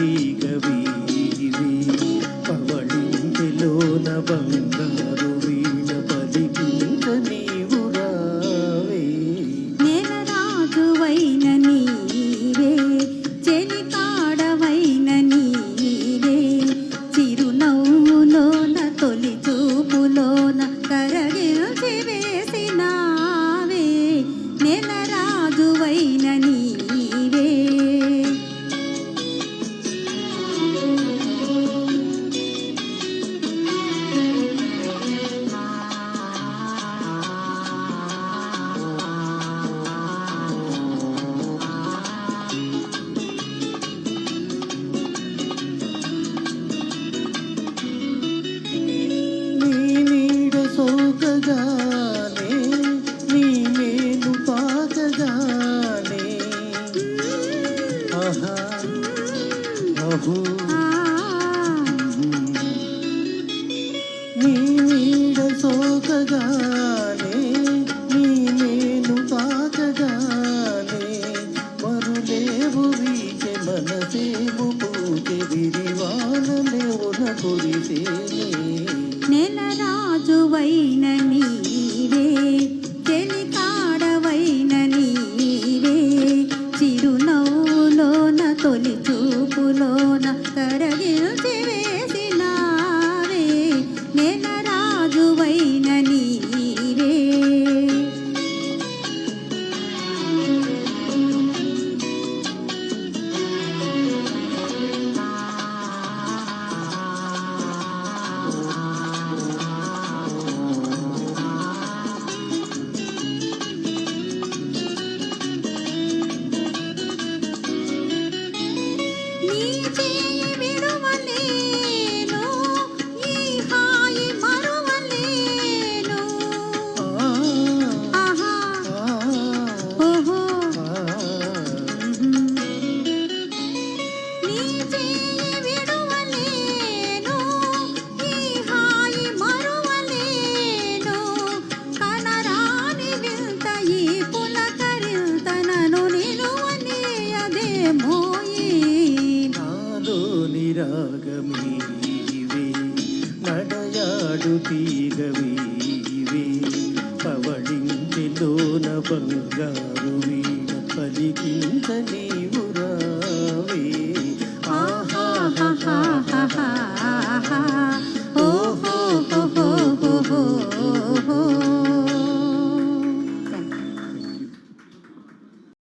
తీగవీ పవళించెలోన బంగారు ప్రభు నీ నీడ సోకగానే నీ నేను పాకగానే మరులేవు వీచే మనసేము పూజె విరివానలేవు కొరిసేనే. నెల రాజువైన నీవే చూపులోన కరగిల్చి వేసినావే నెల రాగమీవే నడయాడు తీగవీవే. పవళింటిలోన బంగారు వీణ పలికించ నీవు రావే.